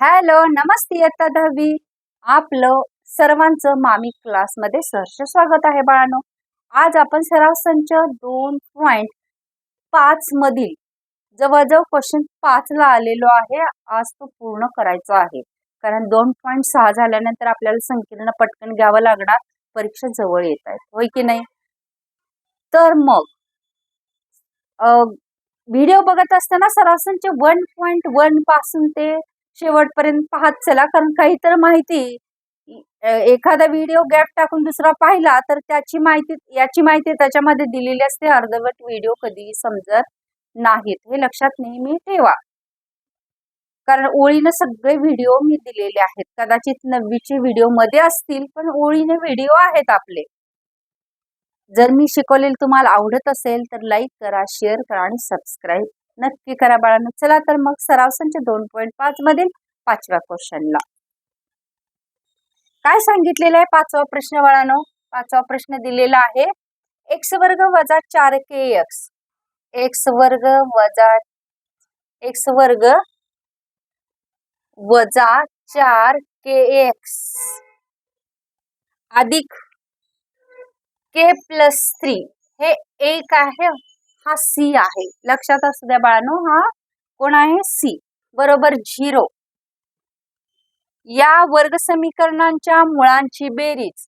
Hello नमस्ते इयत्ता दहावी. आपलं सर्वांचं मामी क्लासमध्ये सहर्ष स्वागत आहे बाळानो. आज आपण सराव संच दोन पॉइंट पाच मधील जवळजवळ क्वेश्चन पाचला आलेलो आहे. आज तो पूर्ण करायचा आहे. कारण दोन पॉईंट सहा झाल्यानंतर आपल्याला संकीर्ण पटकन घ्यावं लागणार. परीक्षा जवळ येत आहेत. होय की नाही? तर मग व्हिडिओ बघत असताना सरासनचे वन पॉईंट वनपासून ते शेवटपर्यंत पाहत चला. कारण काही तर माहिती एखादा व्हिडिओ गॅप टाकून दुसरा पाहिला तर त्याची माहिती याची माहिती त्याच्यामध्ये दिलेली असते. अर्धवट व्हिडिओ कधीही समजत नाहीत. हे लक्षात नेहमी ठेवा. कारण ओळीनं सगळे व्हिडिओ मी दिलेले आहेत. कदाचित नववीचे व्हिडिओमध्ये असतील पण ओळीने व्हिडिओ आहेत आपले. जर मी शिकवलेलं तुम्हाला आवडत असेल तर लाईक करा शेअर करा आणि सबस्क्राईब नक्की करा बाळांनो. चला तर मग सराव संच दोन पॉईंट पाच मधील पाचव्या क्वेश्चनला काय सांगितलेलं आहे पाचवा प्रश्न बाळांनो? पाचवा प्रश्न दिलेला आहे. एक्स वर्ग वजा चार के एक्स एक्स वर्ग वजा एक्स वर्ग वजा चार के एक्स अधिक के प्लस थ्री हे एक आहे. हा सी आहे. लक्षात असू द्या बाळांनो हा कोण आहे? सी बरोबर झिरो. या वर्ग समीकरणांच्या मुळांची बेरीज.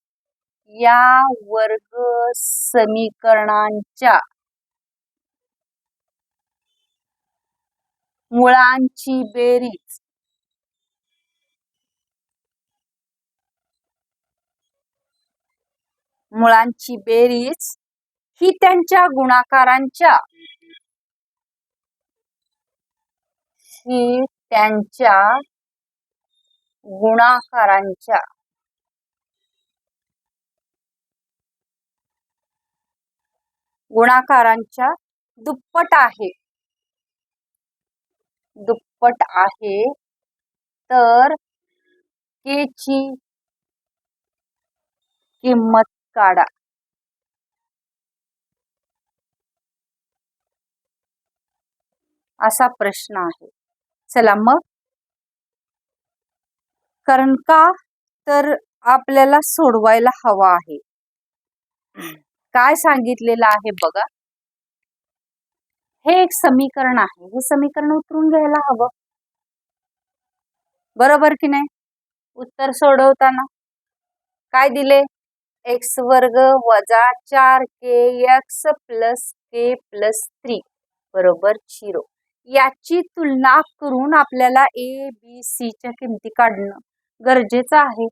या वर्ग समीकरणांच्या मुळांची बेरीज. मुळांची बेरीज ही त्यांच्या गुणाकारांच्या. ही त्यांच्या गुणाकारांच्या. गुणाकारांच्या दुप्पट आहे. दुप्पट आहे. तर के ची किंमत काढा. असा प्रश्न आहे. चला मग. कारण का तर आपल्याला सोडवायला हवा आहे. काय सांगितलेलं आहे बघा. हे एक समीकरण आहे. हे समीकरण उतरून घ्यायला हवं. बरोबर की नाही? उत्तर सोडवताना. काय दिले? एक्स वर्ग वजा चार k x plus k plus three. बरोबर झिरो. याची तुलना करून आपल्याला ए बी सीच्या किमती काढणं गरजेचं आहे.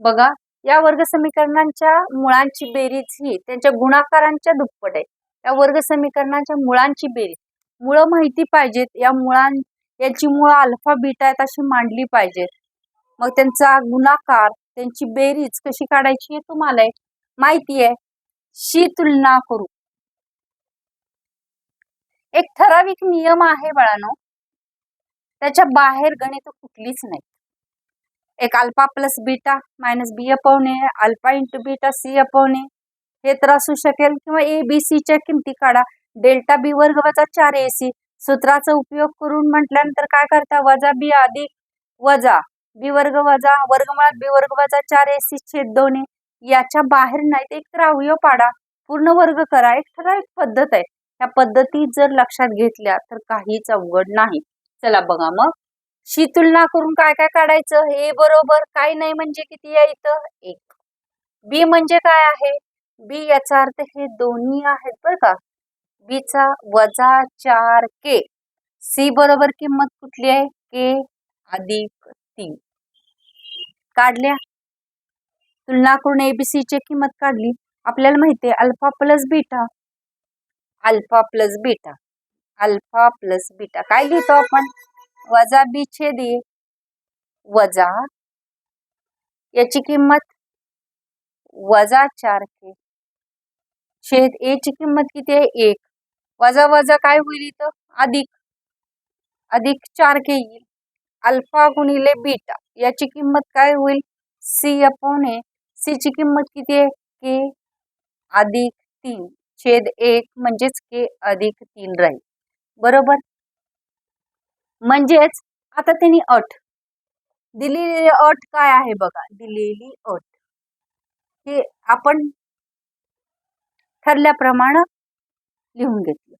बघा या वर्ग समीकरणांच्या मुळांची बेरीज ही त्यांच्या गुणाकारांच्या दुप्पट आहे. या वर्ग समीकरणाच्या मुळांची बेरीज. मुळं माहिती पाहिजेत. या मुळां याची मुळं अल्फा बीटा आहेत अशी मांडली पाहिजेत. मग त्यांचा गुणाकार त्यांची बेरीज कशी काढायची हे तुम्हाला माहिती आहे. शी तुलना करू. एक ठराविक नियम आहे बाळानो. त्याच्या बाहेर गणित कुठलीच नाही. एक alpha plus beta minus b upon a alpha into beta c upon a हे तर असू शकेल. किंवा ए बी सीच्या किमती काढा. डेल्टा बी वर्ग वजा चार ए सी. सूत्राचा उपयोग करून म्हटल्यानंतर काय करता? वजा बी अधिक वजा बी वर्ग वजा वर्गमुळात बी वर्ग वजा चार ए सी छेद दोन याच्या बाहेर नाहीत एक तर अवयव पाडा. पूर्ण वर्ग करा. एक ठराविक पद्धत आहे. ह्या पद्धती जर लक्षात घेतल्या तर काहीच अवघड नाही. चला बघा मग. शी तुलना करून काय काय काढायचं? हे बरोबर काय नाही म्हणजे किती आहे इथं? एक. बी म्हणजे काय आहे? बी याचा अर्थ हे दोन्ही आहेत बरं का. बीचा वजा चार के सी बरोबर किंमत कुठली आहे? के अधिक तीन. काढल्या. तुलना करून एबीसीची किंमत काढली. आपल्याला माहिती आहे alpha plus beta alpha plus beta. Alpha plus beta. काय लिहितो आपण? वजा बी छेद. ए वजा याची किंमत? वजा चार के. छेद ए ची किंमत किती आहे? एक. वजा वजा काय होईल इथं? अधिक. अधिक चार के येईल. अल्फा गुणिले बीटा. याची किंमत काय होईल? सी अपॉन ए. सी ची किंमत किती आहे? के. अधिक तीन. छेद एक म्हणजेच के अधिक तीन राहील बरोबर? म्हणजेच आता त्यांनी अट. दिलेली अट काय आहे बघा? दिलेली अट. हे आपण ठरल्याप्रमाणे लिहून घेतलं.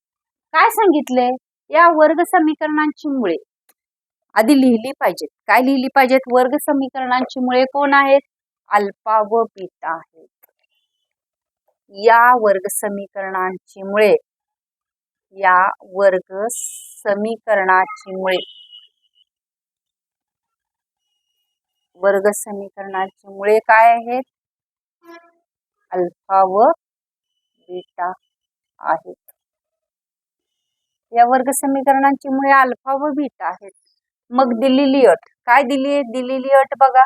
काय सांगितले या वर्ग समीकरणांची मुळे. आधी लिहिली पाहिजेत. काय लिहिली पाहिजेत? वर्ग समीकरणांची मुळे कोण आहेत? अल्पा व बीटा आहेत. या वर्ग समीकरणांची मुळे या वर्ग समीकरणाची मुळे वर्ग समीकरणाची मुळे काय आहेत अल्फा व बीटा आहेत. या वर्ग समीकरणांची मुळे अल्फा व बीटा आहेत. मग दिलेली अट काय दिली दिलेली अट बघा.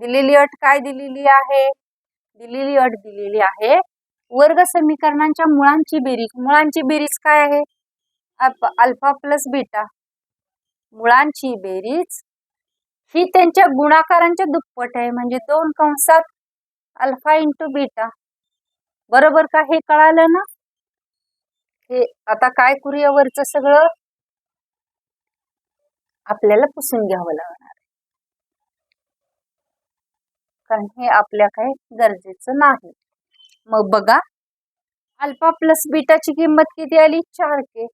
दिलेली अट काय दिलेली आहे? दिलेली अट दिलेली आहे. वर्ग समीकरणांच्या मुळांची बेरीज मुळांची बेरीज काय आहे? Alpha plus beta. मुळांची बेरीज ही त्यांच्या गुणाकारांच्या दुप्पट आहे. म्हणजे दोन कंसात अल्फा इंटू बीटा. बरोबर का हे कळालं ना? हे आता काय करूया वरचं सगळं? आपल्याला पुसून घ्यावं लागणार. कारण हे आपल्या काही गरजेचं नाही. मग बघा अल्फा प्लस बीटाची किंमत किती आली? चार के.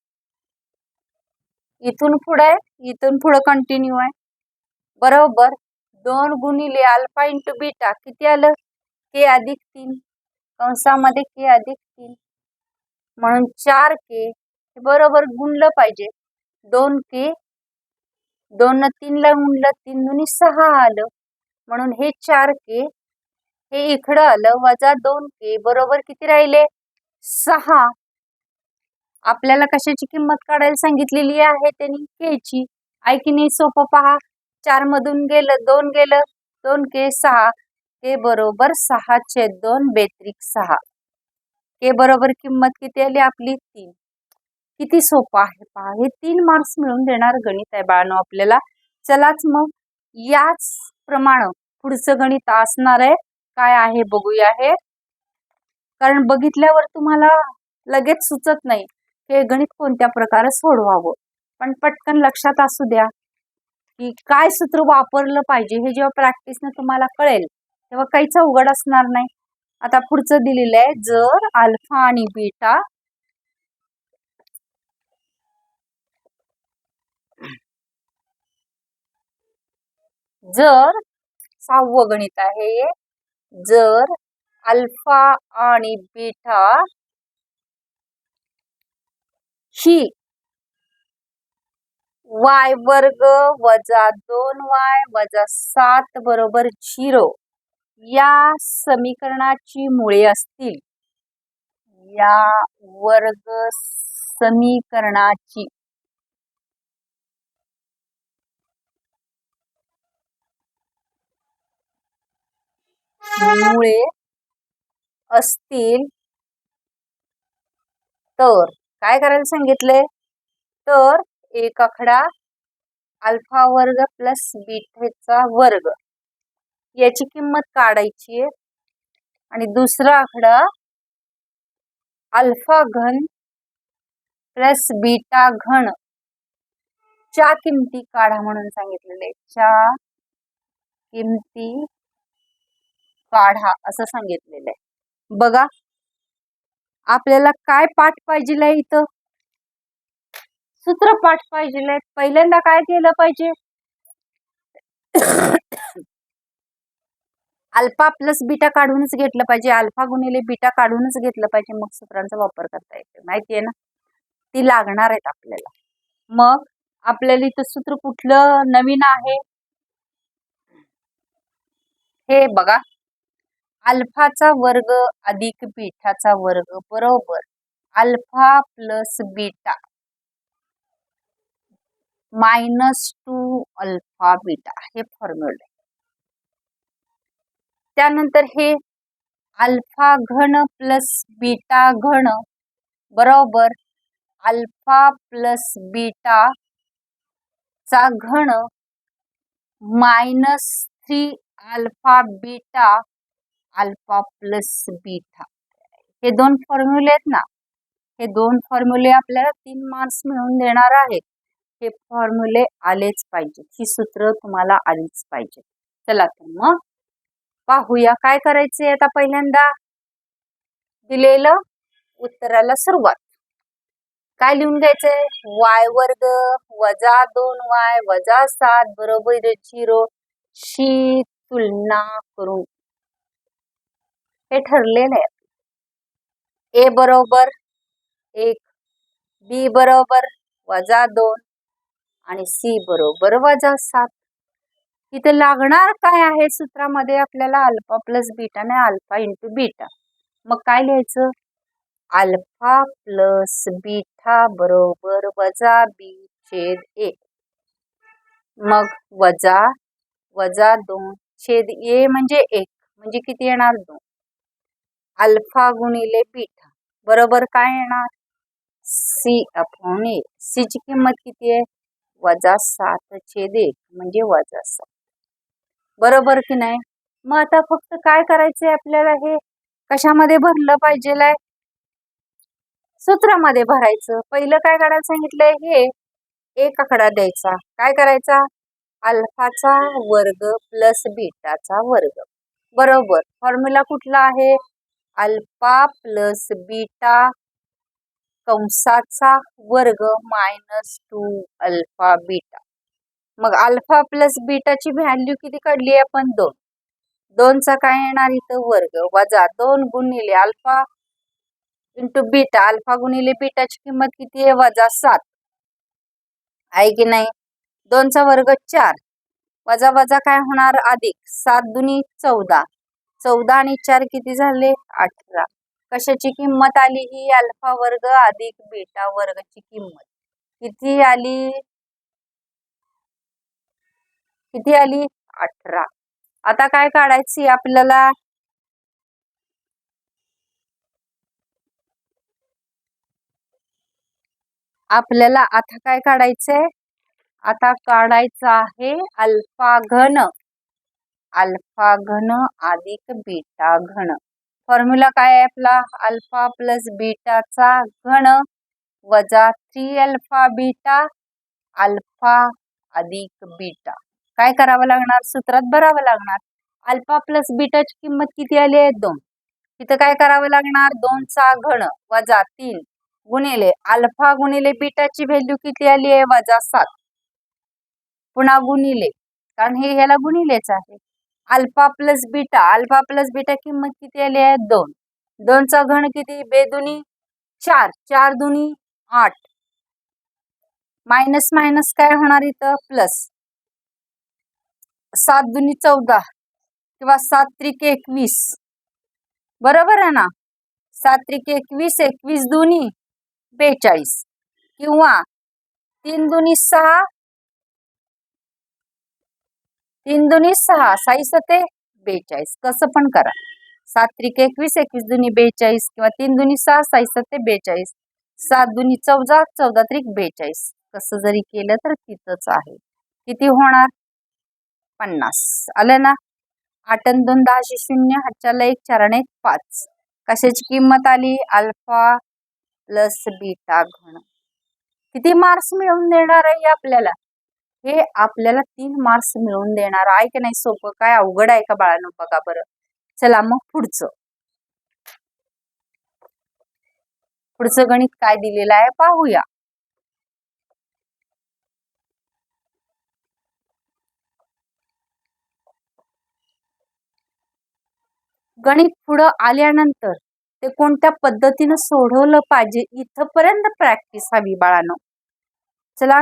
इथून पुढे इथून पुढे कंटिन्यू आहे. बरोबर दोन गुणिले अल्फा इंटू बीटा किती आलं? के अधिक तीन. कंसामध्ये के अधिक तीन. म्हणून चार के बरोबर गुणलं पाहिजे. दोन के दोन तीनला गुणलं तीन दोन्ही सहा आलं. म्हणून हे चार के हे इकडं आलं वजा दोन के बरोबर किती राहिले? सहा. आपल्याला कशाची किंमत काढायला सांगितलेली आहे त्यांनी? केची ऐकी नाही सोपं पहा. चार मधून गेलं दोन गेलं दोन के सहा. के बरोबर सहा छेद दोन बेत्रिक सहा. के बरोबर किंमत किती आली आपली? तीन. किती सोपं आहे पहा. हे तीन मार्क्स मिळून देणार गणित आहे बाळानो आपल्याला. चलाच मग. याच प्रमाण पुढचं गणित असणार आहे. काय आहे बघूया हे. कारण बघितल्यावर तुम्हाला लगेच सुचत नाही हे गणित कोणत्या प्रकारे सोडवावं. पण पटकन लक्षात असू द्या की काय सूत्र वापरलं पाहिजे हे जेव्हा प्रॅक्टिसने तुम्हाला कळेल तेव्हा काहीच अवघड असणार नाही. आता पुढचं दिलेलं आहे जर अल्फा आणि बीटा जर सहावं गणित आहे जर अल्फा आणि बीटा ही वाय वर्ग वजा दोन वाय वजा सात बरोबर झिरो या समीकरणाची मुळे असतील. या वर्ग समीकरणाची मुळे असतील तर. काय करायला सांगितले तर एक आकडा अल्फा वर्ग प्लस बीटेचा वर्ग. याची किंमत काढायची आहे. आणि दुसरा आकडा अल्फा घन प्लस बीटा घन. च्या किमती काढा म्हणून सांगितलेले च्या किमती काढा असं सांगितलेलं आहे. बघा आपल्याला काय पाठ पाहिजे इथं? सूत्र पाठ पाहिजे पहिल्यांदा काय केलं पाहिजे? अल्फा प्लस बीटा काढूनच घेतलं पाहिजे. अल्फा गुणिले बीटा काढूनच घेतलं पाहिजे. मग सूत्रांचा वापर करता येते माहितीये ना? ती लागणार आहेत आपल्याला. मग आपल्याला इथं सूत्र कुठलं नवीन आहे? हे बघा. अल्फाचा वर्ग अधिक बीटाचा वर्ग बरोबर. Alpha plus beta. Minus two alpha beta. हे फॉर्म्युले त्यानंतर हे अल्फा घन प्लस बीटा घन बरोबर अल्फा प्लस बीटा चा घन minus three alpha beta alpha plus beta. हे दोन फॉर्म्युले आहेत ना हे दोन फॉर्म्युले आपल्याला तीन मार्क्स मिळवून देणार आहेत. हे फॉर्म्युले आलेच पाहिजेत ही सूत्र तुम्हाला आलीच पाहिजे. चला तर मग पाहूया काय करायचंय आता पहिल्यांदा. दिलेलं उत्तराला सुरुवात. काय लिहून घ्यायचंय? वाय वर्ग वजा दोन वाय वजा सात बरोबर झिरो शी तुलना करून. हे ठरलेलं आहे ए बरोबर एक बी बरोबर वजा दोन आणि सी बरोबर वजा सात. इथे लागणार काय आहे सूत्रामध्ये आपल्याला अल्फा प्लस बीटा नाही अल्फा इंटू बीटा. मग काय लिहायचं? अल्फा प्लस बीटा बरोबर वजा बी छेद ए. मग वजा वजा दोन छेद ए म्हणजे एक. म्हणजे किती येणार? दोन. अल्फा गुणिले बीटा बरोबर काय येणार? C upon a. सीची किंमत किती आहे? वजा सात छेद एक म्हणजे वजा सात. बरोबर की नाही? मग आता फक्त काय करायचंय आपल्याला हे? कशामध्ये भरलं पाहिजे सूत्रामध्ये भरायचं. पहिलं काय करायला सांगितलंय? हे एक आकडा द्यायचा. काय करायचा? अल्फाचा वर्ग प्लस बीटाचा वर्ग. बरोबर. फॉर्म्युला कुठला आहे? अल्फा प्लस बीटा कंसाचा वर्ग मायनस टू अल्फा बीटा. मग अल्फा प्लस बीटाची व्हॅल्यू किती काढली आपण? दोन. दोनचा काय येणार इथं? वर्ग वजा दोन गुणिले अल्फा इंटू बीटा. अल्फा गुणिले बीटाची किंमत किती आहे? वजा सात. आहे की नाही? दोनचा वर्ग चार. वजा वजा काय होणार? अधिक सात दुनी चौदा. चौदा आणि चार किती झाले? अठरा. कशाची किंमत आली ही? अल्फा वर्ग अधिक बेटा वर्गची किंमत. किती आली? किती आली? अठरा. आता काय काढायची आपल्याला? आपल्याला आता काय काढायचंय? आता काढायचं आहे अल्फा घन अल्फा घन अधिक बीटा घन. फॉर्म्युला काय आहे आपला? अल्फा प्लस बीटाचा घन वजा थ्री अल्फा बीटा अल्फा अधिक बीटा. काय करावं लागणार? सूत्रात भरावं लागणार. अल्फा प्लस बीटाची किंमत किती आली आहे? दोन. तिथं काय करावं लागणार? दोनचा घन वजा तीन गुणिले अल्फा गुणिले बीटाची व्हॅल्यू किती आली आहे? वजा सात. पुन्हा गुणिले. कारण हे ह्याला गुणिलेच आहे. Alpha plus beta alpha plus beta किंमत किती आली आहे? दोन. दोनचा घन किती? बेदुनी चार. चार दुनी आठ. मायनस मायनस काय होणार इथं? प्लस. सात दुनी चौदा किंवा सात त्रिक एकवीस. बरोबर आहे ना? सात त्रिक एकवीस एकवीस दुनी बेचाळीस किंवा तीन दुनी सहा तीन दोन्ही सहा साई सते बेचाळीस. कसं पण करा. सात त्रिक एकवीस एकवीस दुनी बेचाळीस किंवा तीन दुनी सहा साई सते बेचाळीस. सात दुनी चौदा चौदा त्रिक बेचाळीस. कसं जरी केलं तर तिथंच आहे. किती होणार? पन्नास. आलं ना? आठ दोन दहाशे शून्य हातच्याला एक चारण एक पाच. कशाची किंमत आली? अल्फा प्लस बीटा घन. किती मार्क्स मिळवून देणार आहे आपल्याला? हे आपल्याला तीन मार्क्स मिळवून देणार. आहे की नाही सोपं? काय अवघड आहे का बाळांनो? बघा बरं. चला मग पुढचं. पुढचं गणित काय दिलेलं आहे? पाहूया. गणित पुढं आल्यानंतर ते कोणत्या पद्धतीनं सोडवलं पाहिजे? इथपर्यंत प्रॅक्टिस हवी बाळानं. चला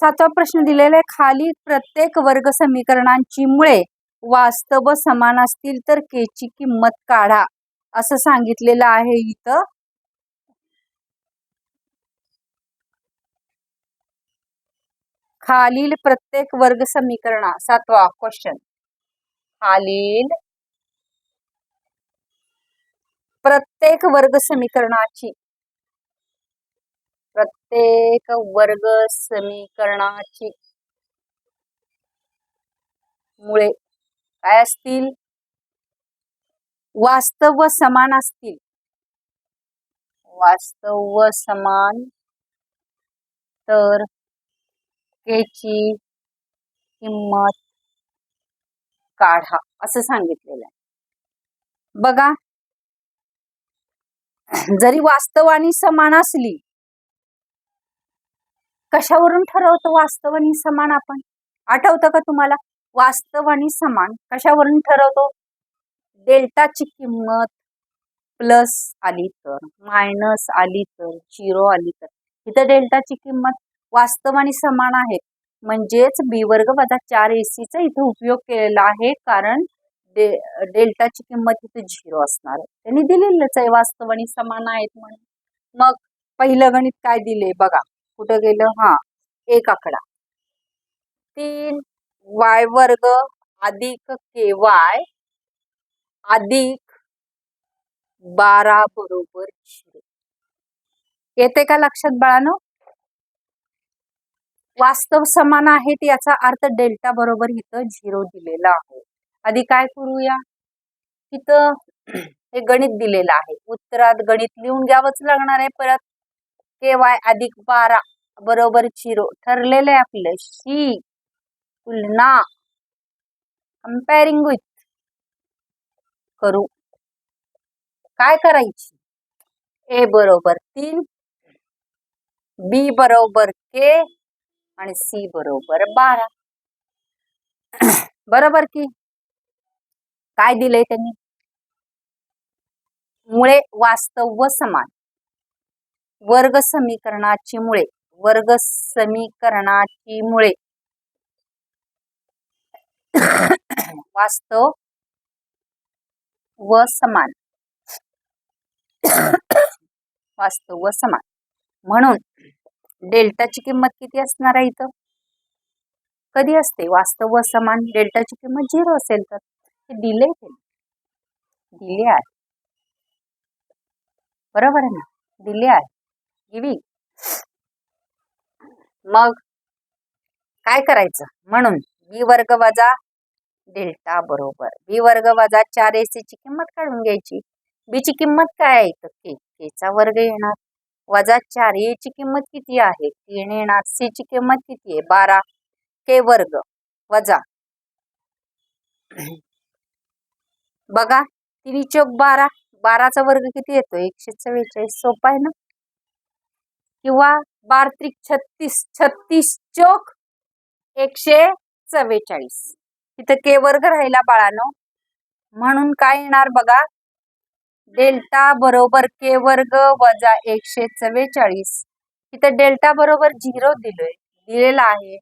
सातवा प्रश्न दिलेला आहे खाली प्रत्येक वर्ग समीकरणांची मुळे वास्तव समान असतील तर केची किंमत काढा. असं सांगितलेलं आहे इथं. खालील प्रत्येक वर्ग समीकरणा सातवा क्वेश्चन खालील प्रत्येक वर्ग समीकरणाची प्रत्येक वर्ग समीकरणाची मुळे काय असतील? वास्तव समान असतील. वास्तव समान तर के ची किंमत काढा असं सांगितलेलं आहे. बघा जरी वास्तव आणि समान असली कशावरून ठरवतो वास्तव आणि समान आपण? आठवतं का तुम्हाला? वास्तव आणि समान कशावरून ठरवतो? डेल्टाची किंमत प्लस आली तर मायनस आली तर झिरो आली तर. इथं डेल्टाची किंमत वास्तव आणि समान आहे. म्हणजेच बी वर्ग वजा चार एसीचा इथं उपयोग केलेला आहे कारण डे डेल्टाची किंमत इथं झिरो असणार आहे. त्यांनी दिलेलंच आहे वास्तव आणि समान आहेत म्हणून. मग पहिलं गणित काय दिले बघा. कुठं गेलं? हा. एक आकडा. तीन वाय वर्ग अधिक के वाय अधिक बारा बरोबर झिरो. येते का लक्षात बाळानो? वास्तव समान आहेत याचा अर्थ डेल्टा बरोबर इथं झिरो दिलेला आहे. आधी काय करूया? इथं हे गणित दिलेलं आहे. उत्तरात गणित लिहून घ्यावंच लागणार आहे परत. के वाय अधिक बारा. बरोबर झिरो. ठरलेलं आहे आपलं. शी. तुलना. कम्पेरिंग विथ करू. काय करायची? ए बरोबर तीन. बी बरोबर के आणि सी बरोबर बारा. बरोबर की? काय दिलंय त्यांनी? मुळे वास्तव व समान. वर्ग समीकरणाची मुळे. वर्ग समीकरणाची मुळे. वास्तव व समान. वास्तव व समान. म्हणून डेल्टाची किंमत किती असणार आहे इथं? कधी असते? वास्तव व समान. डेल्टाची किंमत झिरो असेल तर. ते दिले ते दिले आहे. बरोबर आहे ना? दिले आहे. गिवी मग काय करायचं? म्हणून बी वर्ग वजा डेल्टा बरोबर. बी वर्ग वजा चार एसी ची किंमत काढून घ्यायची. बी ची किंमत काय आहे? तर के केचा वर्ग येणार. वजा चार ए ची किंमत किती आहे? तीन येणार. सी ची किंमत किती आहे? बारा. के वर्ग वजा बघा तिन्ही चौक बारा. बाराचा वर्ग किती येतो? एकशे चव्वेचाळीस. सोपा आहे ना? किंवा बार त्रिक छत्तीस छत्तीस चोक एकशे चव्वेचाळीस. इथं के वर्ग राहिला बाळानो. म्हणून काय येणार बघा? डेल्टा बरोबर के वर्ग वजा एकशे चव्वेचाळीस. इथं डेल्टा बरोबर झिरो दिलोय दिलेला आहे.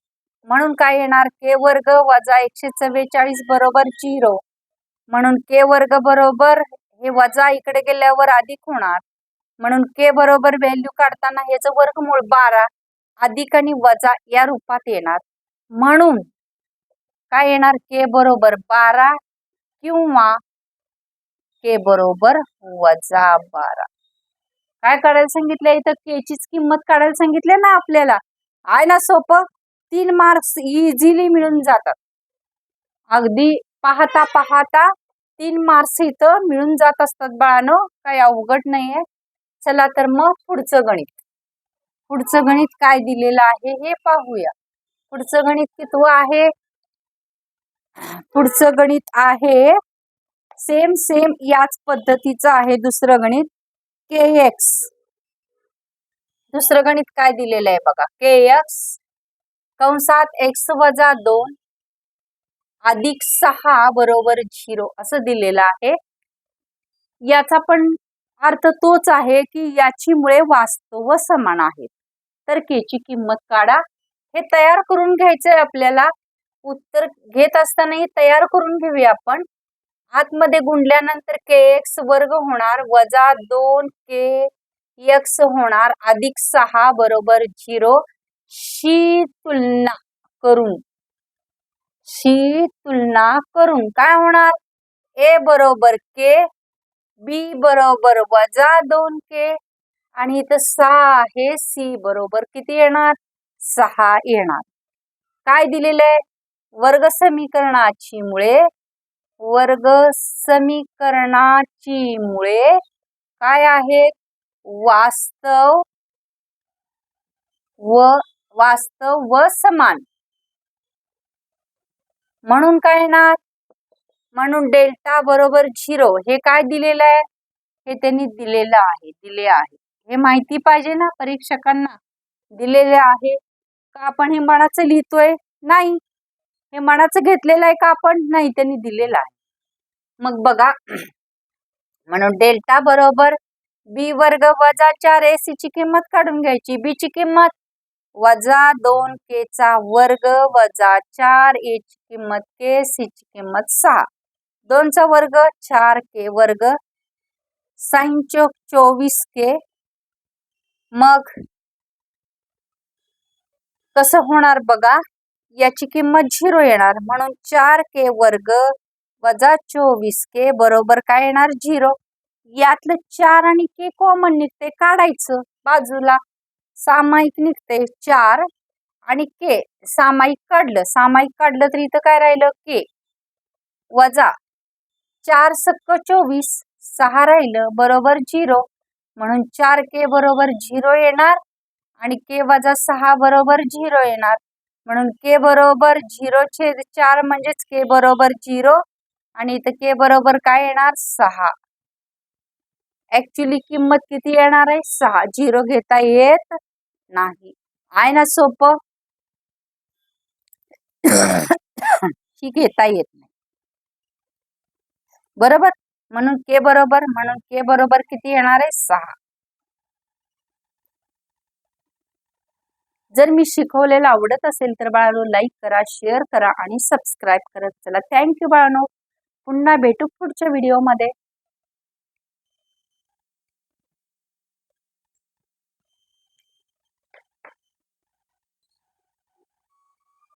म्हणून काय येणार? के वर्ग वजा एकशे चव्वेचाळीस बरोबर झिरो. म्हणून के वर्ग बरोबर हे वजा इकडे गेल्यावर अधिक होणार. म्हणून के बरोबर व्हॅल्यू काढताना ह्याचं वर्गमूळ बारा अधिक आणि वजा या रूपात येणार. म्हणून काय येणार? के बरोबर बारा किंवा के बरोबर वजा बारा. काय काढायला सांगितलं इथं? केचीच किंमत काढायला सांगितले ना आपल्याला. आहे ना सोपं? तीन मार्क्स इझिली मिळून जातात. अगदी पाहता पाहता तीन मार्क्स इथं मिळून जात असतात बाळानो. काही अवघड नाहीये. चला तर मग पुढचं गणित. पुढचं गणित काय दिलेलं आहे हे पाहूया. पुढचं गणित कितव आहे? पुढचं गणित आहे सेम सेम याच पद्धतीचं आहे दुसरं गणित के एक्स दुसरं गणित काय दिलेलं आहे बघा के एक्स कंसात एक्स वजा दोन अधिक सहा बरोबर झिरो असं दिलेलं आहे. याचा पण अर्थ तोच आहे की याची मुळे वास्तव समान आहेत. तर केची किंमत काढा. हे तयार करून घ्यायचंय आपल्याला. उत्तर घेत असतानाही तयार करून घेऊया आपण. आतमध्ये गुंडल्यानंतर के एक्स वर्ग होणार वजा दोन के एक्स होणार अधिक सहा बरोबर झिरो. शी तुलना करून. शी तुलना करून काय होणार? ए बरोबर के बी बरोबर वजा दोन के आणि इथं सहा आहे सी बरोबर किती येणार? सहा येणार. काय दिलेलं आहे? वर्ग समीकरणाची मुळे वर्ग समीकरणाची मुळे काय आहेत वास्तव व वास्तव व समान. म्हणून काय येणार? म्हणून डेल्टा बरोबर झिरो हे काय दिलेलं आहे? हे त्यांनी दिलेलं आहे दिले आहे. हे माहिती पाहिजे ना परीक्षकांना? दिलेले आहे. का आपण हे मनाचं लिहितोय? नाही. हे मनाचं घेतलेलं आहे का आपण? नाही त्यांनी दिलेलं आहे. मग बघा. म्हणून डेल्टा बरोबर बी वर्ग वजा चार ए सी ची किंमत काढून घ्यायची. बी ची किंमत वजा दोन के चा वर्ग वजा चार ए ची किंमत के सी ची किंमत सहा. दोनचा वर्ग चार के वर्ग. साईन चौक चोवीस के. मग कसं होणार बघा? याची किंमत झिरो येणार म्हणून चार के वर्ग वजा चोवीस के बरोबर काय येणार? झिरो. यातलं चार आणि के कॉमन निघते काढायचं बाजूला. सामायिक निघते चार आणि के सामायिक काढलं. सामायिक काढलं तर इथं काय राहिलं? के. वजा. चार सक्क चोवीस सहा राहिलं बरोबर झिरो. म्हणून चार के बरोबर झिरो येणार आणि के वजा सहा बरोबर झिरो येणार. म्हणून के बरोबर झिरो छेद चार म्हणजेच के बरोबर झिरो आणि इथं के बरोबर काय येणार? सहा. ऍक्च्युली किंमत किती येणार आहे? सहा. झिरो घेता येत नाही. आहे ना सोपं? ही घेता येत नाही. बरोबर? म्हणून के बरोबर म्हणून के बरोबर किती येणार आहे? सहा. जर मी शिकवलेलं आवडत असेल तर बाळानो लाईक करा शेअर करा आणि सबस्क्राईब करत चला थँक्यू बाळानो. पुन्हा भेटू पुढच्या व्हिडिओमध्ये